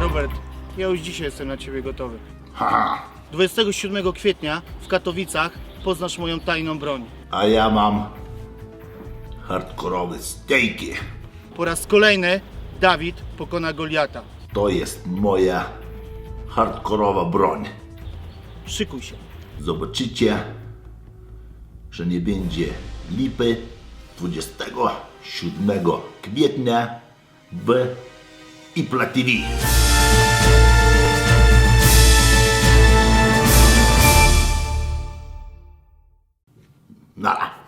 Robert, ja już dzisiaj jestem na Ciebie gotowy. 27 kwietnia w Katowicach poznasz moją tajną broń. A ja mam hardkorowe stejki. Po raz kolejny Dawid pokona Goliata. To jest moja hardkorowa broń. Szykuj się. Zobaczycie, że nie będzie lipy, 27 kwietnia w Ipla TV. Nara.